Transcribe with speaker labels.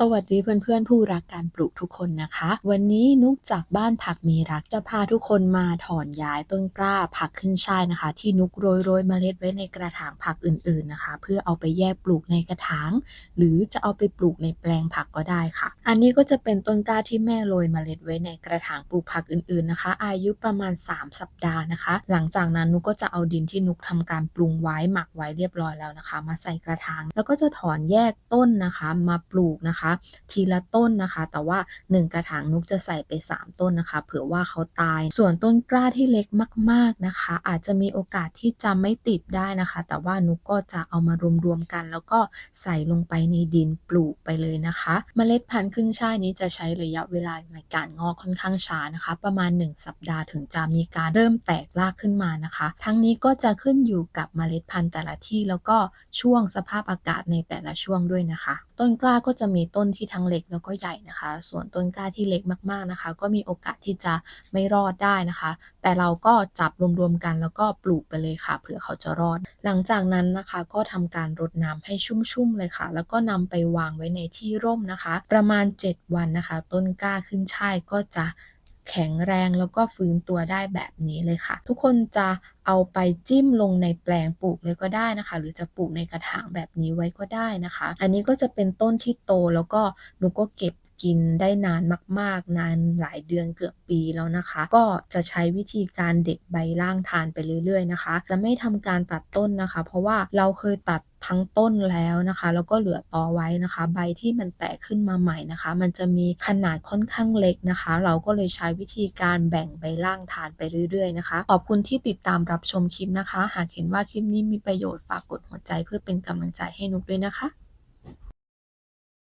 Speaker 1: สวัสดีเพื่อนๆผู้รักการปลูกทุกคนนะคะ วันนี้นุกจากบ้านผักมีรักจะพาทุกคนมาถอนย้ายต้นกล้าผักขึ้นช่ายนะคะ ที่นุกโรยโรยเมล็ดไว้ในกระถางผักอื่นๆนะคะ เพื่อเอาไปแยกปลูกในกระถาง หรือจะเอาไปปลูกในแปลงผักก็ได้ค่ะ อันนี้ก็จะเป็นต้นกล้าที่แม่โรยเมล็ดไว้ในกระถางปลูกผักอื่นๆนะคะ อายุประมาณ 3 สัปดาห์นะคะ หลังจากนั้นนุกก็จะเอาดินที่นุกทำการปรุงไว้หมักไว้เรียบร้อยแล้วนะคะ มาใส่กระถางแล้วก็จะถอนแยกต้นนะคะ มาปลูกนะคะทีละต้นนะคะ แต่ว่า 1 กระถางนุกจะใส่ไป 3 ต้นนะคะ เผื่อว่าเขาตาย ส่วนต้นกล้าที่เล็กมาก ๆนะคะ อาจจะมีโอกาสที่จะไม่ติดได้นะคะ แต่ว่านุกก็จะเอามารวมๆกัน แล้วก็ใส่ลงไปในดินปลูกไปเลยนะคะเมล็ดพันธุ์ขึ้นช่ายนี้จะใช้ระยะเวลาในการงอกค่อนข้างช้านะคะ ประมาณ 1 สัปดาห์ถึงจะมีการเริ่มแตกรากขึ้นมานะคะ ทั้งนี้ก็จะขึ้นอยู่กับเมล็ดพันธุ์แต่ละที่แล้วก็ช่วงสภาพอากาศในแต่ละช่วงด้วยนะคะ ต้นกล้าก็จะมีต้นที่ทั้งเล็กแล้วก็ใหญ่นะคะ ส่วนต้นกล้าที่เล็กมากๆนะคะ ก็มีโอกาสที่จะไม่รอดได้นะคะ แต่เราก็จับรวมๆกันแล้วก็ปลูกไปเลยค่ะ เผื่อเขาจะรอด หลังจากนั้นนะคะก็ทำการรดน้ำให้ชุ่มๆเลยค่ะ แล้วก็นำไปวางไว้ในที่ร่มนะคะ ประมาณ 7 วันนะคะ ต้นกล้าขึ้นช่ายก็จะ แข็งแรงแล้วก็ฟื้นตัวได้แบบนี้เลยค่ะ ทุกคนจะเอาไปจิ้มลงในแปลงปลูกเลยก็ได้นะคะ หรือจะปลูกในกระถางแบบนี้ไว้ก็ได้นะคะ อันนี้ก็จะเป็นต้นที่โตแล้วก็หนูก็เก็บ กินได้นานมาก ๆ นานหลายเดือนเกือบปีแล้วนะคะ ก็จะใช้วิธีการเด็ดใบล่างทานไปเรื่อย ๆ นะคะ จะไม่ทำการตัดต้นนะคะ เพราะว่าเราเคยตัดทั้งต้นแล้วนะคะ แล้วก็เหลือตอไว้นะคะ ใบที่มันแตกขึ้นมาใหม่นะคะ มันจะมีขนาดค่อนข้างเล็กนะคะ เราก็เลยใช้วิธีการแบ่งใบล่างทานไปเรื่อยๆนะคะ ขอบคุณที่ติดตามรับชมคลิปนะคะ หากเห็นว่าคลิปนี้มีประโยชน์ฝากกดหัวใจเพื่อเป็นกำลังใจให้นุกด้วยนะคะ